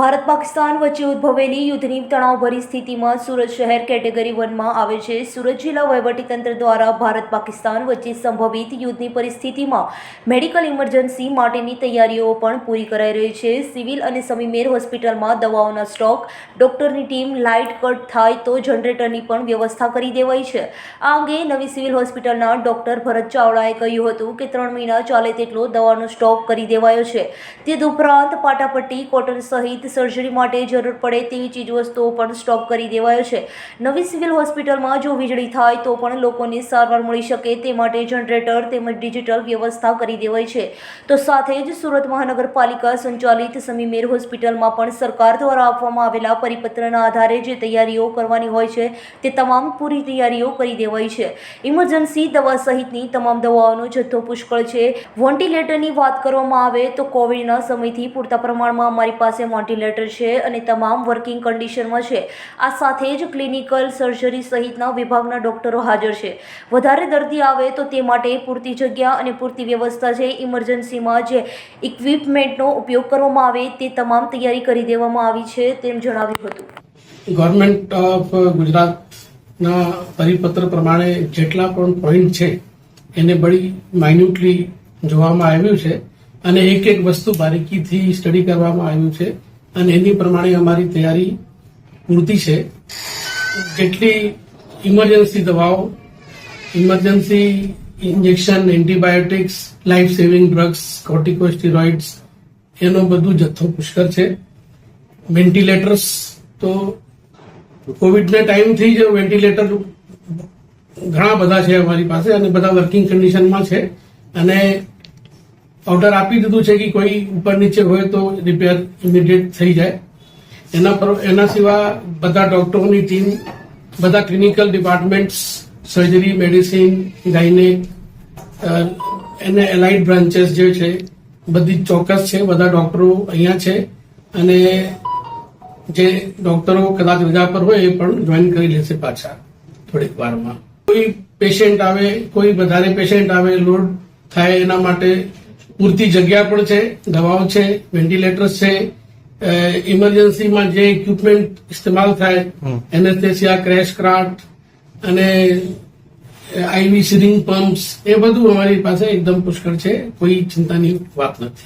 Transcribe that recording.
ભારત પાકિસ્તાન વચ્ચે ઉદ્ભવેલી યુદ્ધની તણાવભરી સ્થિતિમાં સુરત શહેર કેટેગરી વનમાં આવે છે. સુરત જિલ્લા વહીવટીતંત્ર દ્વારા ભારત પાકિસ્તાન વચ્ચે સંભવિત યુદ્ધની પરિસ્થિતિમાં મેડિકલ ઇમરજન્સી માટેની તૈયારીઓ પણ પૂરી કરાઈ રહી છે. સિવિલ અને સમીમેર હોસ્પિટલમાં દવાઓના સ્ટોક, ડોક્ટરની ટીમ લાઇટ કટ થાય તો જનરેટરની પણ વ્યવસ્થા કરી દેવાઈ છે. આ અંગે નવી સિવિલ હોસ્પિટલના ડોક્ટર ભરત ચાવડાએ કહ્યું હતું કે ત્રણ મહિના ચાલે તેટલો દવાનો સ્ટોક કરી દેવાયો છે. તે ઉપરાંત પાટાપટ્ટી, કોટન સહિત સર્જરી માટે જરૂર પડે તેવી ચીજવસ્તુઓ પણ સ્ટોક કરી દેવાયો છે. નવી સિવિલ હોસ્પિટલમાં જો વીજળી થાય તો પણ લોકોને સારવાર મળી શકે તે માટે જનરેટર તેમજ ડિજિટલ વ્યવસ્થા કરી દેવાઈ છે. તો સાથે જ સુરત મહાનગરપાલિકા સંચાલિત સમીમેર હોસ્પિટલમાં પણ સરકાર દ્વારા આપવામાં આવેલા પરિપત્રના આધારે જે તૈયારીઓ કરવાની હોય છે તે તમામ પૂરી તૈયારીઓ કરી દેવાઈ છે. ઇમરજન્સી દવા સહિતની તમામ દવાઓનો જથ્થો પુષ્કળ છે. વેન્ટિલેટરની વાત કરવામાં આવે તો કોવિડના સમયથી પૂરતા પ્રમાણમાં અમારી પાસે વેન્ટિલેટર છે અને તમામ વર્કિંગ કન્ડિશનમાં છે. આ સાથે જ ક્લિનિકલ સર્જરી સહિતના વિભાગના ડોક્ટરો હાજર છે. વધારે દર્દી આવે તો તે માટે પૂરતી જગ્યા અને પૂરતી વ્યવસ્થા છે ઇમરજન્સીમાં જે ઇક્વિપમેન્ટનો ઉપયોગ કરવામાં આવે તે તમામ તૈયારી કરી દેવામાં આવી છે તેમ જણાવ્યું હતું. ગવર્મેન્ટ ઓફ ગુજરાતના પરિપત્ર પ્રમાણે જેટલા પણ પોઈન્ટ છે એને બળી માઇન્યુટલી જોવામાં આવ્યું છે અને એક એક વસ્તુ બારીકીથી સ્ટડી કરવામાં આવ્યું છે. અને એની પ્રમાણે અમારી તૈયારી પૂરતી છે. જેટલી ઇમરજન્સી દવાઓ emergency injection antibiotics life saving drugs corticosteroids એનો બધું જથ્થો પુષ્કળ છે. વેન્ટિલેટર્સ તો કોવિડના ટાઈમથી જ વેન્ટિલેટર ઘણા બધા છે અમારી પાસે અને બધા વર્કિંગ કન્ડિશનમાં છે. અને ઓર્ડર આપી દીધું છે કે કોઈ ઉપર નીચે હોય તો રિપેર ઇમિડિયેટ થઈ જાય. એના પર એના સિવાય બધા ડોક્ટરોની ટીમ બધા clinical departments surgery medicine gynaec એને એલાઇડ બ્રાન્ચેસ જે છે, બધી ચોક્કસ છે, બધા ડોક્ટરો અહીંયા છે. અને જે ડોક્ટરો કદાચ રજા પર હોય એ પણ જોઈન કરી લેશે પાછા થોડીક વારમાં. કોઈ પેશન્ટ આવે, કોઈ વધારે પેશન્ટ આવે લોડ થાય એના માટે પૂરતી જગ્યા પણ છે દવાઓ છે વેન્ટિલેટર્સ છે ઇમરજન્સીમાં જે ઇક્વિપમેન્ટ ઇસ્તેમાલ થાય એનેસ્થેસિયા ક્રેશ ક્રાફ્ટ અને આઈવી સિરિંગ પમ્પ્સ એ બધું અમારી પાસે એકદમ પુષ્કળ છે કોઈ ચિંતાની વાત નથી.